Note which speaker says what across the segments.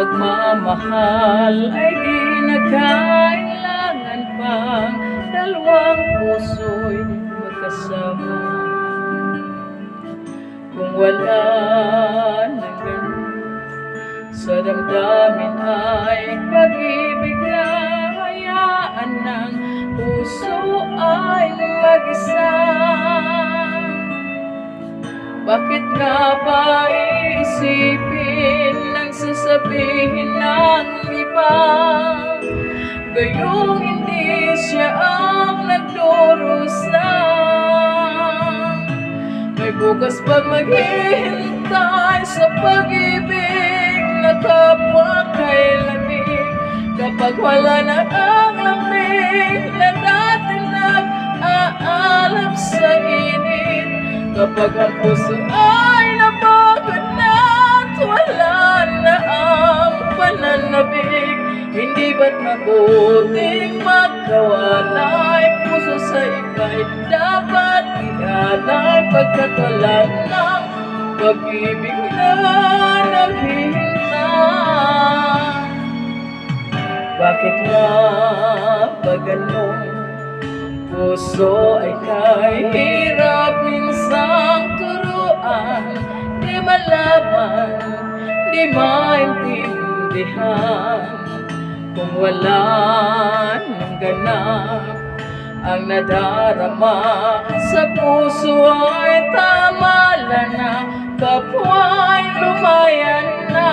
Speaker 1: pagmamahal ay di nagkailangan pang Dalawang puso'y magkasama. Kung wala ng ganun Sa damdamin ay pag-ibig na hayaan ng puso ay mag-isa. Bakit nga ba iisipin sasabihin ng iba Gayong hindi siya ang nagdurusa. May bukas pa maghihintay sa pag-ibig Na kapwa kay Kapag wala na ang lamig Na dati nag-aalap sa init Kapag ang puso ay Ba't mabuting magkawalay Puso sa iba'y dapat ialay. Pagkat wala ng pag-ibig na naghihintay. Bakit nga ba ganun? Puso ay kahirap minsang turuan. Di malaman, di maintindihan Kung wala ng ganap Ang nadarama sa puso ay tama na Kapwa'y lumayan na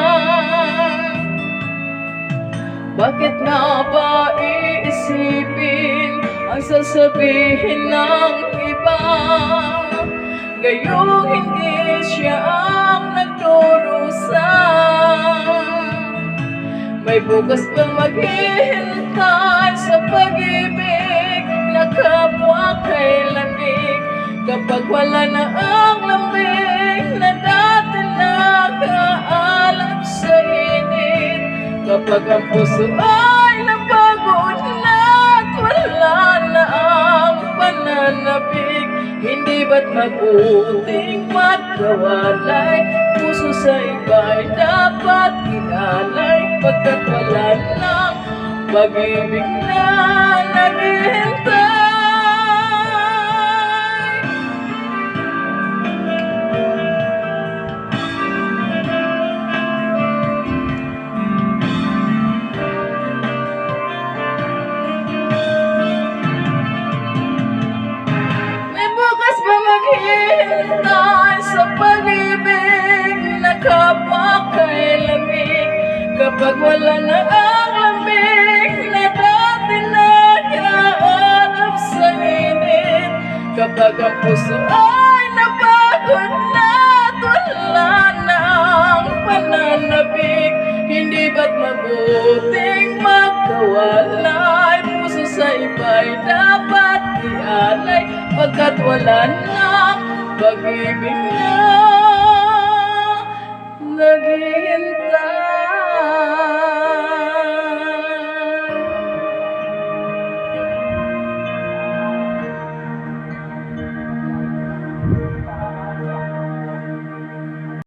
Speaker 1: bakit nga ba iisipin ang sasabihin ng iba? Gayong hindi siya May bukas pang maghihintay sa pag-ibig Na kapwa kay lamig. Kapag wala na ang lamig Na dati nakaalap sa init. Kapag ang puso ay napagod na at wala na ang pananabig Hindi ba't mabuting magkawalay? Puso sa iba'y dapat ialay Pagkat wala ng pag-ibig na Kapag wala na ang lamig na dati nagkaanap sa init Kapag ang puso ay napagod na at wala pananabig Hindi ba't mabuting magkawalay? Puso sa iba'y dapat ialay Pagkat wala na pag-ibig na